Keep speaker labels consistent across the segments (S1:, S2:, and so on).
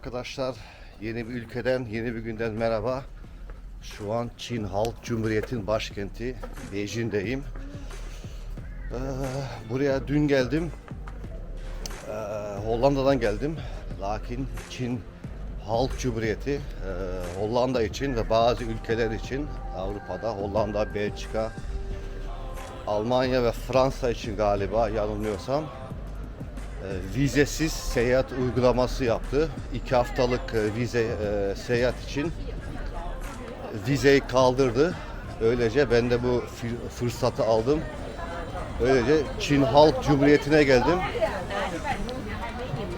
S1: Arkadaşlar. Yeni bir ülkeden, yeni bir günden merhaba. Şu an Çin Halk Cumhuriyeti'nin başkenti Beijing'deyim. Ee, buraya dün geldim. Ee, Hollanda'dan geldim. Lakin Çin Halk Cumhuriyeti e, Hollanda için ve bazı ülkeler için Avrupa'da Hollanda, Belçika, Almanya ve Fransa için galiba yanılmıyorsam vizesiz seyahat uygulaması yaptı. İki haftalık e, vize e, seyahat için vizeyi kaldırdı. Öylece ben de bu fırsatı aldım. Öylece Çin Halk Cumhuriyeti'ne geldim.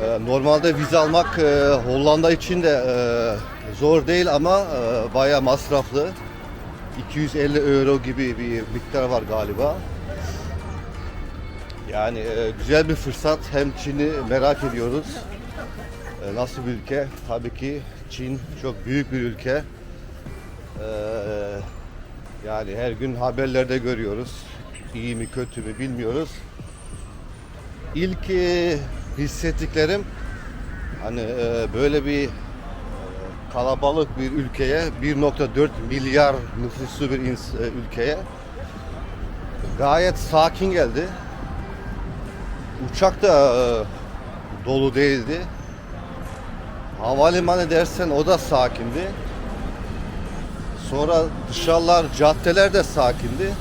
S1: E, Normalde vize almak e, Hollanda için de zor değil ama e, bayağı masraflı. 250 euro gibi bir miktar var galiba. Yani e, güzel bir fırsat. Hem Çin'i merak ediyoruz. E, nasıl bir ülke? Tabii ki Çin çok büyük bir ülke. E, yani her gün haberlerde görüyoruz. İyi mi kötü mü bilmiyoruz. İlk e, hissettiklerim hani e, böyle bir e, kalabalık bir ülkeye 1.4 milyar nüfuslu bir ins- e, ülkeye gayet sakin geldi. Uçak da e, dolu değildi. Havalimanı dersen o da sakindi. Sonra dışarılar, caddeler de sakindi.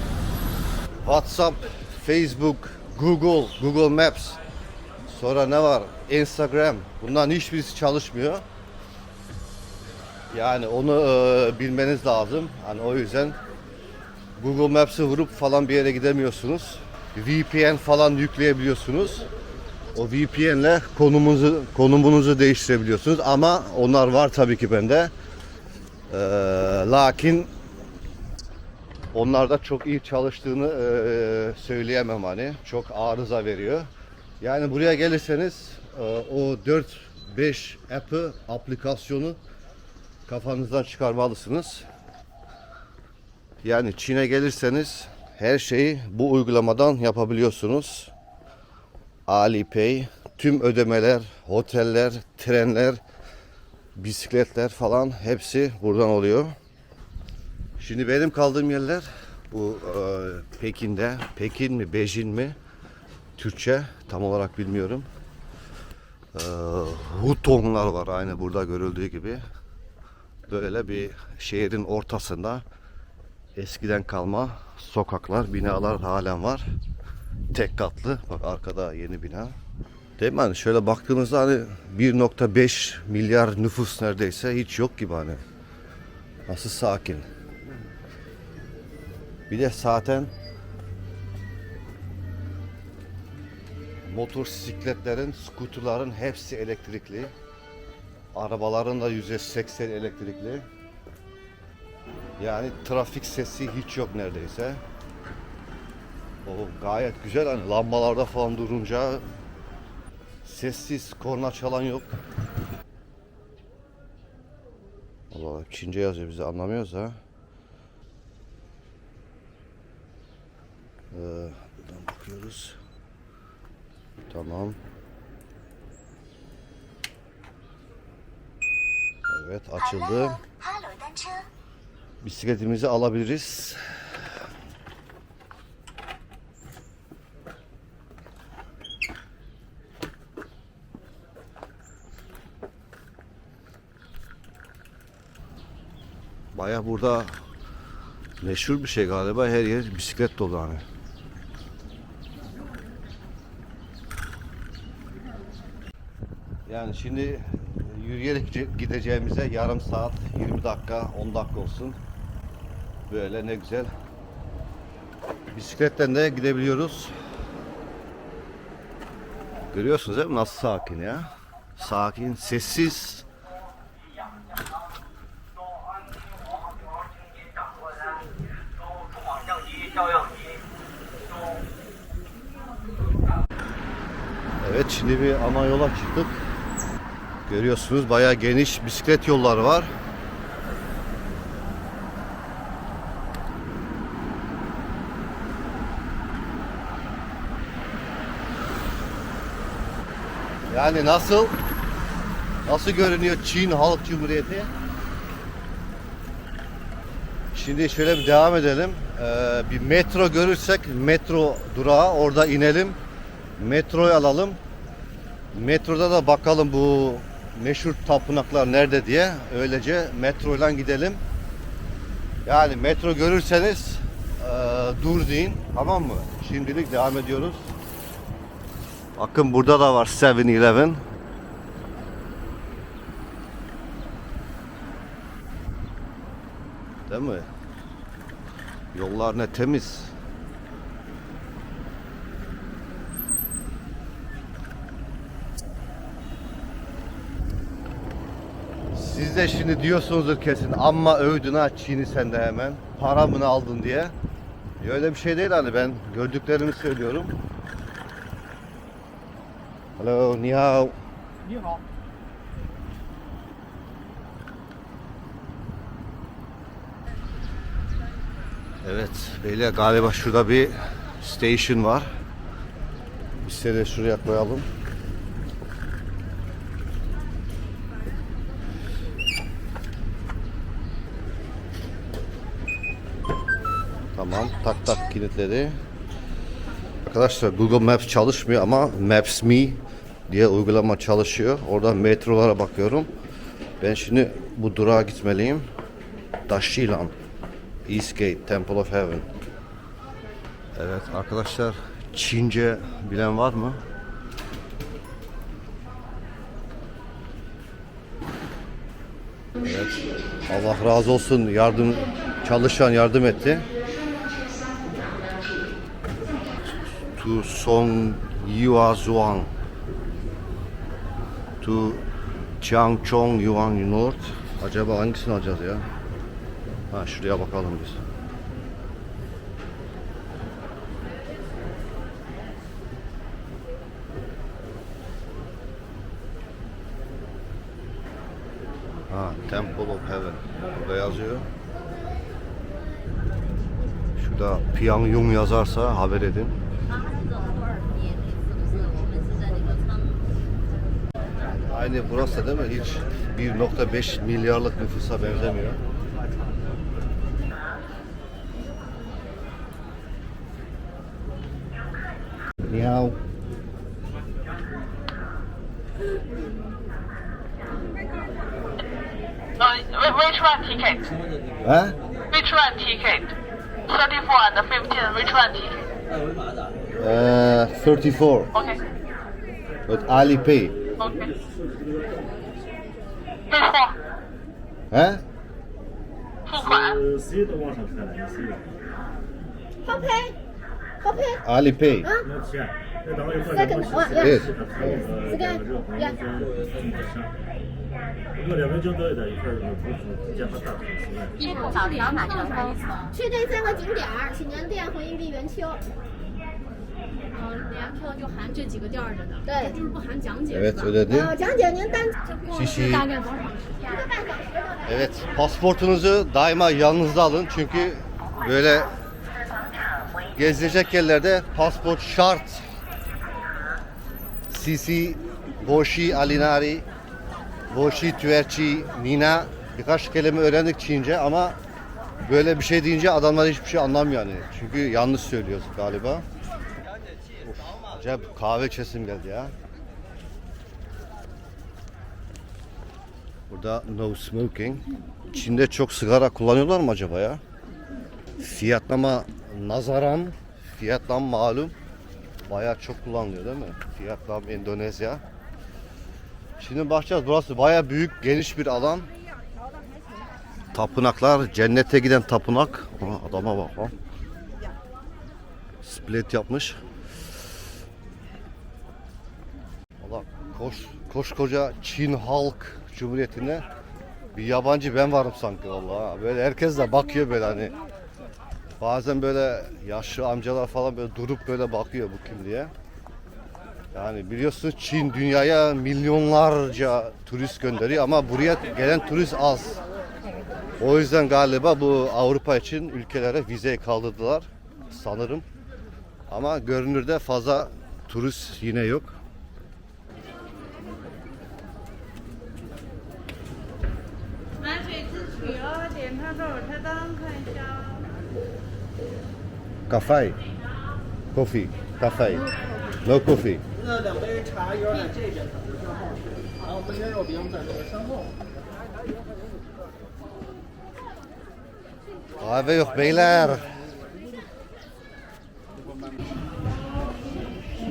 S1: WhatsApp, Facebook, Google, Google Maps. Sonra ne var? Instagram. Bunların hiçbirisi çalışmıyor. Yani onu e, bilmeniz lazım. Hani o yüzden Google Maps'ı vurup falan bir yere gidemiyorsunuz. VPN falan yükleyebiliyorsunuz. O VPN'le konumunuzu konumunuzu değiştirebiliyorsunuz ama onlar var tabii ki bende. Ee, lakin onlar da çok iyi çalıştığını e, söyleyemem hani. Çok arıza veriyor. Yani buraya gelirseniz e, o 4-5 app'ı, aplikasyonu kafanızdan çıkarmalısınız. Yani Çin'e gelirseniz her şeyi bu uygulamadan yapabiliyorsunuz. Alipay, tüm ödemeler, oteller, trenler, bisikletler falan hepsi buradan oluyor. Şimdi benim kaldığım yerler bu e, Pekin'de. Pekin mi, Beijing mi? Türkçe tam olarak bilmiyorum. E, Hutonglar var aynı burada görüldüğü gibi. Böyle bir şehrin ortasında eskiden kalma sokaklar, binalar halen var. Tek katlı. Bak arkada yeni bina. Değil mi? Hani şöyle baktığınızda hani 1.5 milyar nüfus neredeyse hiç yok gibi hani. Nasıl sakin. Bir de zaten motosikletlerin, skuterların hepsi elektrikli. Arabaların da %80 elektrikli. Yani trafik sesi hiç yok neredeyse. O gayet güzel hani lambalarda falan durunca sessiz korna çalan yok. Allah Çince yazıyor bizi anlamıyoruz ha. Ee, buradan bakıyoruz. Tamam. Evet açıldı.
S2: Hello, hello,
S1: Bisikletimizi alabiliriz. Baya burada meşhur bir şey galiba her yer bisiklet dolu hani. Yani şimdi yürüyerek ce- gideceğimize yarım saat, 20 dakika, 10 dakika olsun. Böyle ne güzel. Bisikletten de gidebiliyoruz. Görüyorsunuz değil mi nasıl sakin ya. Sakin, sessiz. Evet şimdi bir ana yola çıktık. Görüyorsunuz bayağı geniş bisiklet yolları var. Yani nasıl? Nasıl görünüyor Çin Halk Cumhuriyeti? Şimdi şöyle bir devam edelim. Ee, bir metro görürsek metro durağı orada inelim. Metroyu alalım. Metroda da bakalım bu meşhur tapınaklar nerede diye. Öylece metroyla gidelim. Yani metro görürseniz e, dur deyin. Tamam mı? Şimdilik devam ediyoruz. Bakın burada da var 7-Eleven. Değil mi? Yollar ne temiz. Siz de şimdi diyorsunuzdur kesin amma övdün ha Çin'i sen de hemen. Paramını aldın diye. Öyle bir şey değil hani ben gördüklerimi söylüyorum. Hello, ni hao.
S3: 你好
S1: ，Evet beyler galiba şurada bir station var. Biz de şuraya koyalım. Tamam tak tak kilitledi. Arkadaşlar Google Maps çalışmıyor ama Maps Me diye uygulama çalışıyor. Oradan metrolara bakıyorum. Ben şimdi bu durağa gitmeliyim. Dashilan. Eastgate, Temple of Heaven. Evet arkadaşlar Çince bilen var mı? Evet. Allah razı olsun yardım çalışan yardım etti. To Song Yua Zhuang To Changchong Yuan North Acaba hangisini alacağız ya? Ha şuraya bakalım biz. Ha Temple of Heaven. Burada yazıyor. Şurada Pyongyang yazarsa haber edin. Aynı burası değil mi? Hiç 1.5 milyarlık nüfusa benzemiyor. Miau.
S4: Uh, whi- which one ticket?
S1: Ha?
S4: Which one ticket? 34 and 15, which one ticket?
S1: Ee, 34.
S4: Okay,
S1: With Alipay.
S4: 对吧？
S1: 哎。
S4: 付款。
S2: 好拍，好
S5: 拍。
S2: 阿
S5: 里
S2: 拍。
S1: 啊。
S5: 再跟多啊！这个。我一块儿，我
S6: 们。
S2: 去、这三个景点儿：许昌店和银碧园秋。
S6: 嗯，联票就含这几个店儿着呢，
S2: 对
S6: 就是不含讲解
S1: Evet
S6: 是吧？
S1: ödedi.
S2: 呃，讲解您单
S6: 过
S1: 谢谢
S6: 去大概多长时间？
S2: 一个半小时就能。
S1: Evet pasaportunuzu daima yanınızda alın çünkü böyle gezilecek yerlerde pasport şart. Sisi, Boşi, Alinari, Boşi, Tüerçi, Nina birkaç kelime öğrendik Çince ama böyle bir şey deyince adamlar hiçbir şey anlamıyor yani. Çünkü yanlış söylüyoruz galiba. Acayip kahve içesim geldi ya. Burada no smoking. Çin'de çok sigara kullanıyorlar mı acaba ya? Fiyatlama nazaran, fiyatlam malum. Bayağı çok kullanılıyor değil mi? Fiyatlam Endonezya. Şimdi bakacağız. Burası bayağı büyük, geniş bir alan. Tapınaklar, cennete giden tapınak. Aha, adama bak. Split yapmış. Koş, koskoca Çin Halk Cumhuriyeti'ne bir yabancı ben varım sanki vallahi. Böyle herkes de bakıyor böyle hani. Bazen böyle yaşlı amcalar falan böyle durup böyle bakıyor bu kim diye. Yani biliyorsunuz Çin dünyaya milyonlarca turist gönderiyor ama buraya gelen turist az. O yüzden galiba bu Avrupa için ülkelere vizeyi kaldırdılar sanırım. Ama görünürde fazla turist yine yok. Cafe. Coffee. Cafe. No coffee.
S7: 那两杯茶有点这边的，然后焖煎肉饼在这个身后。
S1: Kahve yok beyler.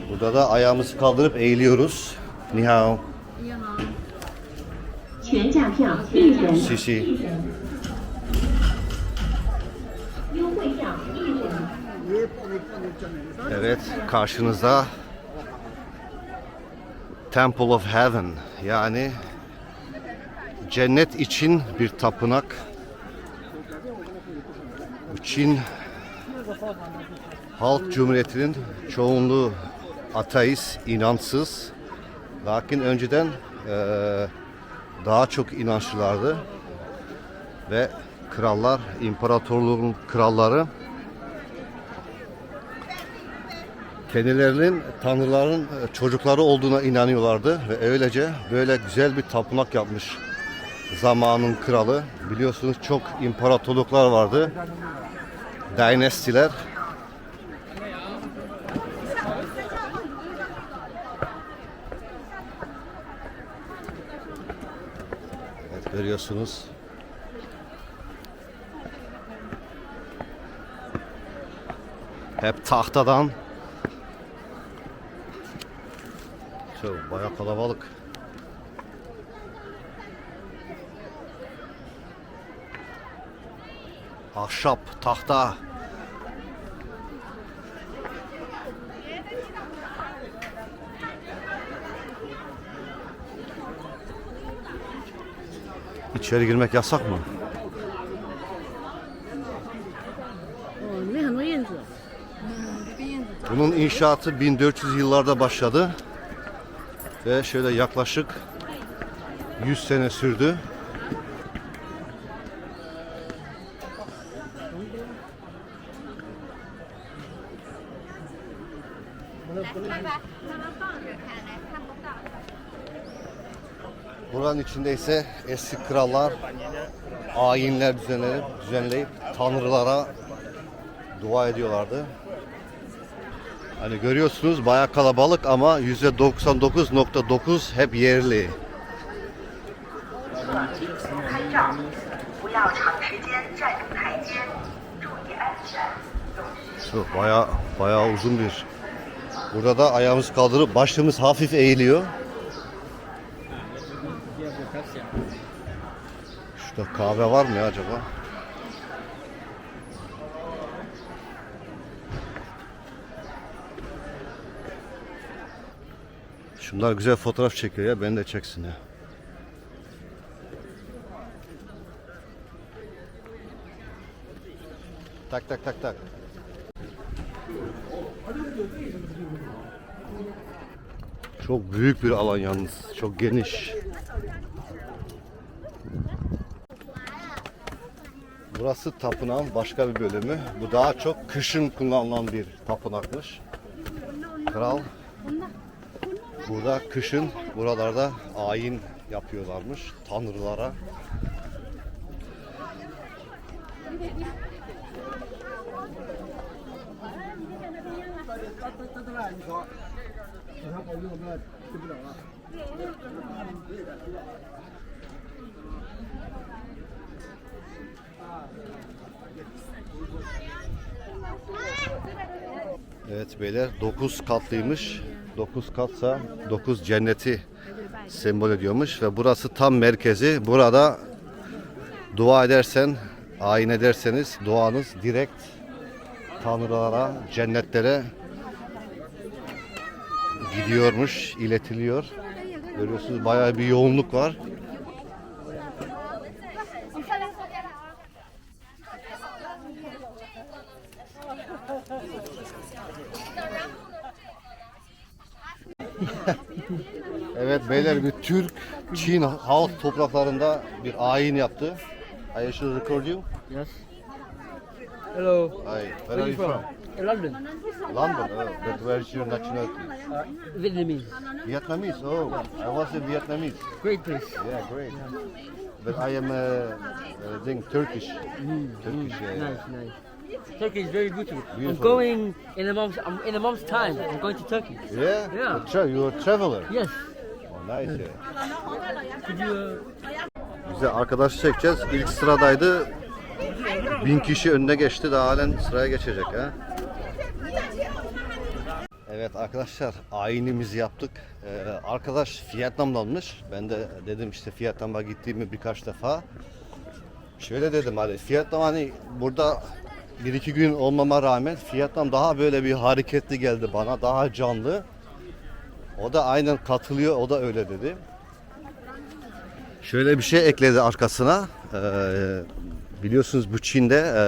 S1: Burada da ayağımızı kaldırıp eğiliyoruz. Ni hao.
S8: 全价票一人
S1: Sisi. Evet karşınızda Temple of Heaven yani cennet için bir tapınak. Çin Halk Cumhuriyeti'nin çoğunluğu ateist, inançsız. Lakin önceden eee, daha çok inançlılardı. Ve krallar, imparatorluğun kralları kendilerinin tanrıların e, çocukları olduğuna inanıyorlardı ve öylece böyle güzel bir tapınak yapmış zamanın kralı. Biliyorsunuz çok imparatorluklar vardı. Dynastiler. Evet görüyorsunuz. Hep tahtadan Şöyle baya kalabalık. Ahşap, tahta. İçeri girmek yasak mı? Bunun inşaatı 1400 yıllarda başladı. Ve şöyle yaklaşık 100 sene sürdü. Buranın içinde ise eski krallar ayinler düzenleyip, düzenleyip tanrılara dua ediyorlardı. Hani görüyorsunuz baya kalabalık ama %99.9 hep yerli. Şu baya baya uzun bir. Burada da ayağımız kaldırıp başımız hafif eğiliyor. Şurada kahve var mı ya acaba? Şunlar güzel fotoğraf çekiyor ya beni de çeksin ya. Tak tak tak tak. Çok büyük bir alan yalnız. Çok geniş. Burası tapınağın başka bir bölümü. Bu daha çok kışın kullanılan bir tapınakmış. Kral burada kışın buralarda ayin yapıyorlarmış tanrılara. Evet beyler 9 katlıymış. 9 katsa 9 cenneti sembol ediyormuş ve burası tam merkezi. Burada dua edersen, ayin ederseniz duanız direkt tanrılara, cennetlere gidiyormuş, iletiliyor. Görüyorsunuz bayağı bir yoğunluk var. Bir Türk Çin halk topraklarında bir ayin yaptı. I should record you.
S7: Yes. Hello.
S1: Hi, where are you from?
S7: London.
S1: London. Oh, but where is your nationality?
S7: Vietnamese.
S1: Vietnamese. Oh, I was in Vietnamese.
S7: Great place.
S1: Yeah, great. but I am uh, uh, thing Turkish. Turkish. yeah, yeah.
S9: Nice, nice. Turkey is very beautiful. I'm
S1: Beautiful.
S9: going in a month's. I'm in a month's time. I'm going to Turkey.
S1: Yeah.
S9: Yeah.
S1: You're a traveler.
S9: Yes. Uh,
S1: Bize arkadaş çekeceğiz. İlk sıradaydı. Bin kişi önüne geçti. Daha halen sıraya geçecek ha. Evet arkadaşlar ayinimizi yaptık. Ee, arkadaş Vietnam'danmış. Ben de dedim işte Vietnam'a gittiğimi birkaç defa. Şöyle dedim hani Vietnam hani burada bir iki gün olmama rağmen Vietnam daha böyle bir hareketli geldi bana. Daha canlı. O da aynen katılıyor. O da öyle dedi. Şöyle bir şey ekledi arkasına. Ee, biliyorsunuz bu Çin'de e,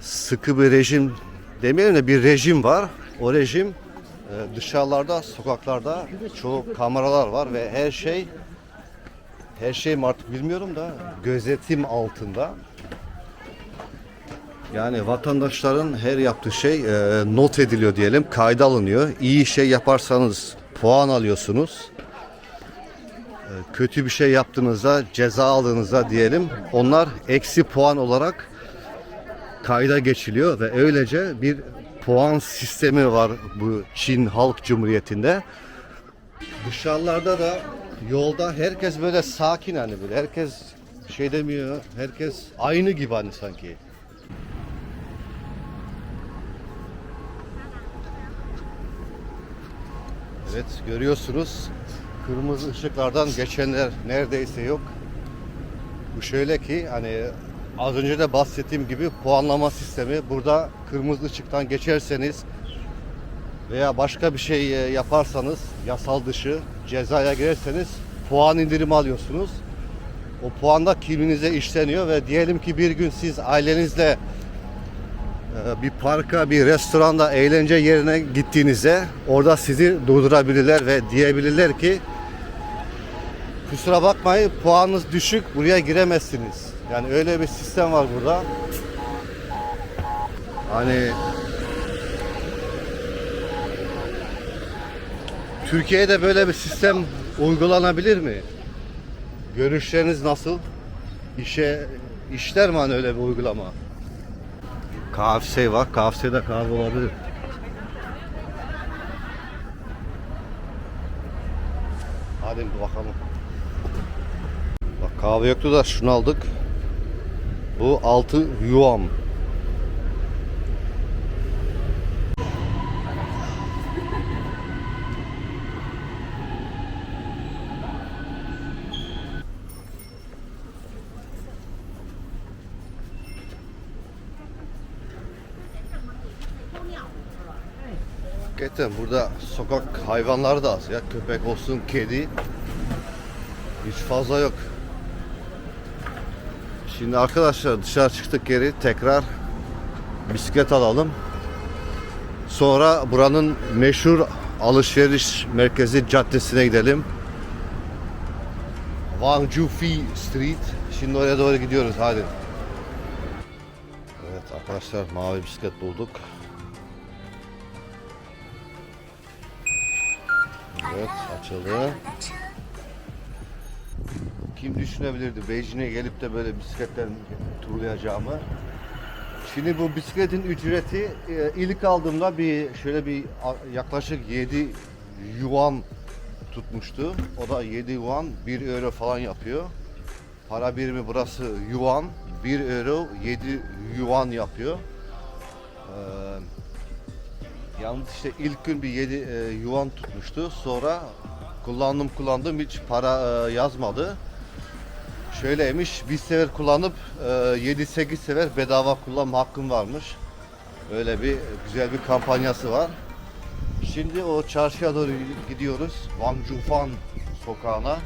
S1: sıkı bir rejim demeyelim de bir rejim var. O rejim e, dışarılarda, sokaklarda çoğu kameralar var ve her şey her şey artık bilmiyorum da gözetim altında. Yani vatandaşların her yaptığı şey e, not ediliyor diyelim, kayda alınıyor. İyi şey yaparsanız puan alıyorsunuz kötü bir şey yaptığınızda, ceza aldığınızda diyelim onlar eksi puan olarak kayda geçiliyor ve öylece bir puan sistemi var bu Çin Halk Cumhuriyeti'nde. Dışarılarda da yolda herkes böyle sakin hani böyle herkes şey demiyor herkes aynı gibi hani sanki. Evet görüyorsunuz kırmızı ışıklardan geçenler neredeyse yok. Bu şöyle ki hani az önce de bahsettiğim gibi puanlama sistemi. Burada kırmızı ışıktan geçerseniz veya başka bir şey e, yaparsanız yasal dışı cezaya girerseniz puan indirimi alıyorsunuz. O puan da kimliğinize işleniyor ve diyelim ki bir gün siz ailenizle bir parka, bir restoranda, eğlence yerine gittiğinizde orada sizi durdurabilirler ve diyebilirler ki kusura bakmayın puanınız düşük buraya giremezsiniz. Yani öyle bir sistem var burada. Hani Türkiye'de böyle bir sistem uygulanabilir mi? Görüşleriniz nasıl? İşe işler mi hani öyle bir uygulama? KFC var. KFC'de kahve olabilir. Hadi bir bakalım. Bak kahve yoktu da şunu aldık. Bu 6 yuan. Hakikaten burada sokak hayvanları da az ya. Köpek olsun, kedi. Hiç fazla yok. Şimdi arkadaşlar dışarı çıktık geri tekrar bisiklet alalım. Sonra buranın meşhur alışveriş merkezi caddesine gidelim. Wang Jufi Street. Şimdi oraya doğru gidiyoruz hadi. Evet arkadaşlar mavi bisiklet bulduk. Evet açıldı. Kim düşünebilirdi Beijing'e gelip de böyle bisikletten turlayacağımı. Şimdi bu bisikletin ücreti e, ilk aldığımda bir şöyle bir yaklaşık 7 yuan tutmuştu. O da 7 yuan 1 euro falan yapıyor. Para birimi burası yuan 1 euro 7 yuan yapıyor. Ee, Yalnız işte ilk gün bir 7 e, yuan tutmuştu. Sonra kullandım kullandım hiç para e, yazmadı. Şöyleymiş bir sefer kullanıp e, 7-8 sefer bedava kullanma hakkım varmış. Öyle bir güzel bir kampanyası var. Şimdi o çarşıya doğru gidiyoruz. Wang Jufan sokağına.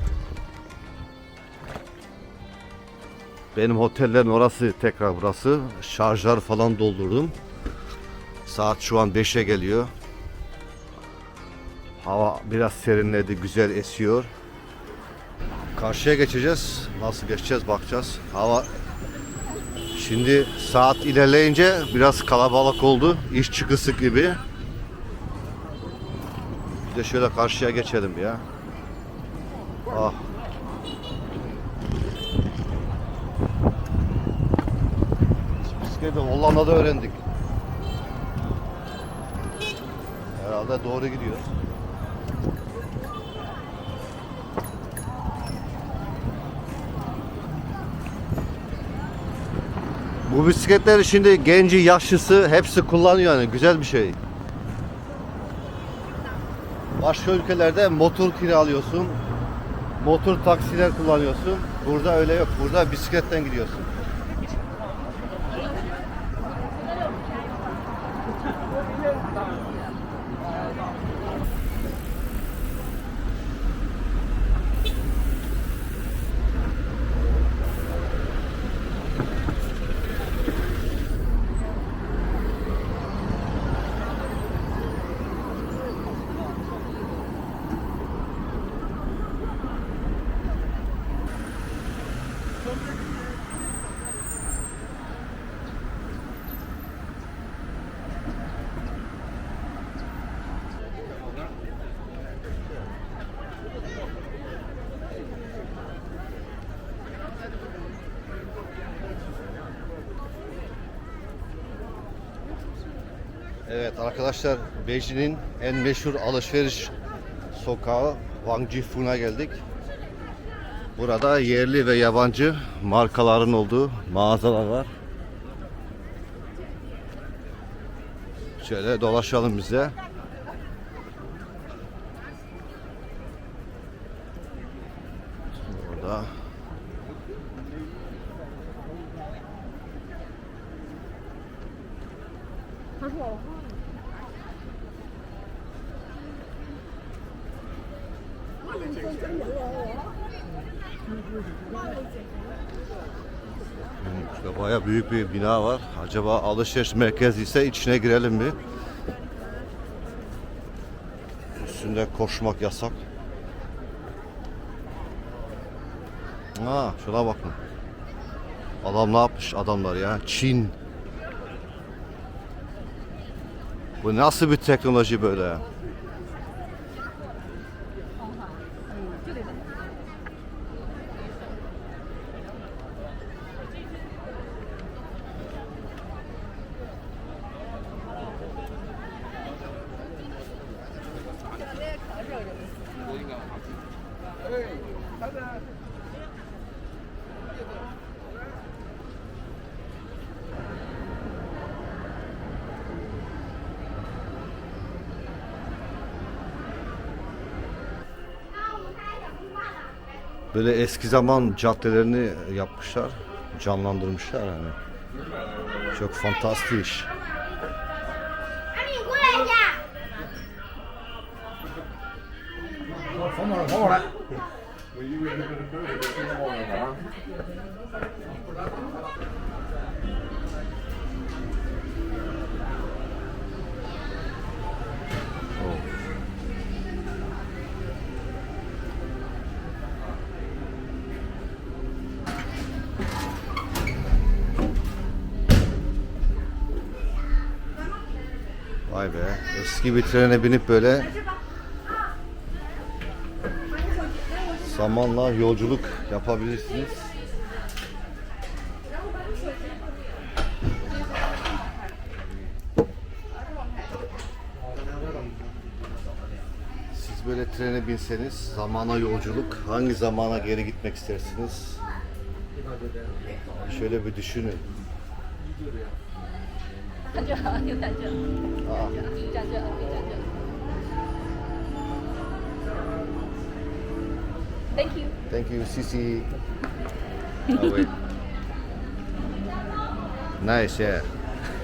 S1: Benim otellerin orası tekrar burası. Şarjlar falan doldurdum. Saat şu an 5'e geliyor. Hava biraz serinledi, güzel esiyor. Karşıya geçeceğiz. Nasıl geçeceğiz bakacağız. Hava şimdi saat ilerleyince biraz kalabalık oldu. İş çıkısı gibi. Bir de şöyle karşıya geçelim ya. Ah. Bisikleti Hollanda'da öğrendik. Herhalde doğru gidiyor. Bu bisikletleri şimdi genci, yaşlısı hepsi kullanıyor yani güzel bir şey. Başka ülkelerde motor kiralıyorsun, motor taksiler kullanıyorsun. Burada öyle yok. Burada bisikletten gidiyorsun. Evet arkadaşlar Beijing'in en meşhur alışveriş sokağı Wang Jifun'a geldik. Burada yerli ve yabancı markaların olduğu mağazalar var. Şöyle dolaşalım bize. Burada İşte baya büyük bir bina var. Acaba alışveriş merkezi ise içine girelim mi? Üstünde koşmak yasak. Ha, şuna bakın. Adam ne yapmış adamlar ya? Çin. Bu nasıl bir teknoloji böyle? Böyle eski zaman caddelerini yapmışlar, canlandırmışlar yani. Çok fantastik. Vay be. Eski bir trene binip böyle zamanla yolculuk yapabilirsiniz. Siz böyle trene binseniz zamana yolculuk hangi zamana geri gitmek istersiniz? Şöyle bir düşünün. Aa.
S2: Thank you.
S1: Thank you, Cici. Oh, wait. nice, yeah.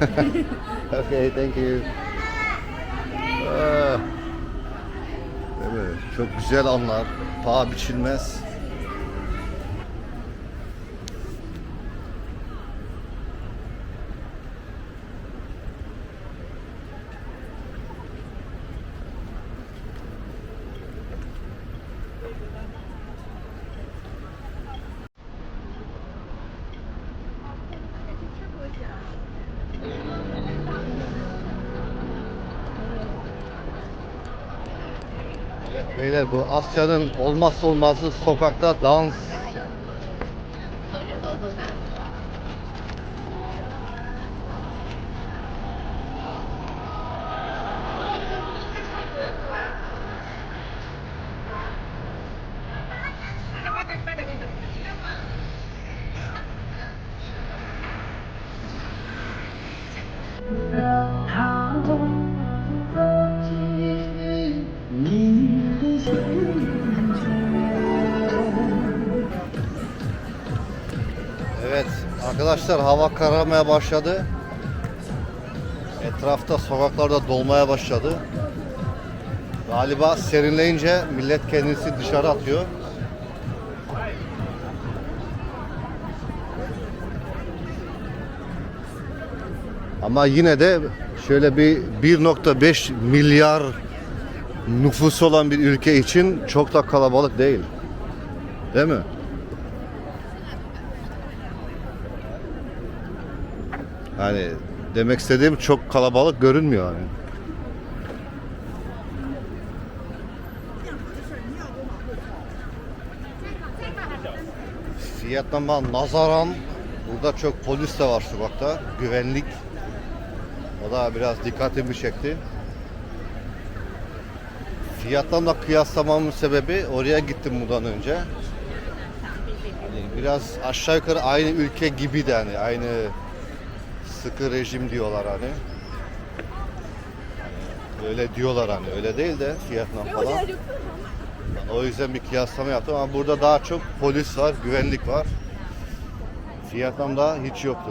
S1: okay, thank you. Ah. Değil mi? Çok güzel anlar. Paha biçilmez. Beyler bu Asya'nın olmazsa olmazı sokakta dans. Arkadaşlar hava kararmaya başladı. Etrafta sokaklarda dolmaya başladı. Galiba serinleyince millet kendisi dışarı atıyor. Ama yine de şöyle bir 1.5 milyar nüfusu olan bir ülke için çok da kalabalık değil. Değil mi? Hani demek istediğim çok kalabalık görünmüyor hani. Vietnam'a nazaran burada çok polis de var sokakta. Güvenlik. O da biraz dikkatimi çekti. Fiyatlarla kıyaslamamın sebebi oraya gittim bundan önce. Hani biraz aşağı yukarı aynı ülke gibi de hani aynı sıkı rejim diyorlar hani. Hani Öyle diyorlar hani öyle değil de fiyatla falan. Ben o yüzden bir kıyaslama yaptım ama burada daha çok polis var, güvenlik var. Vietnam'da hiç yoktu.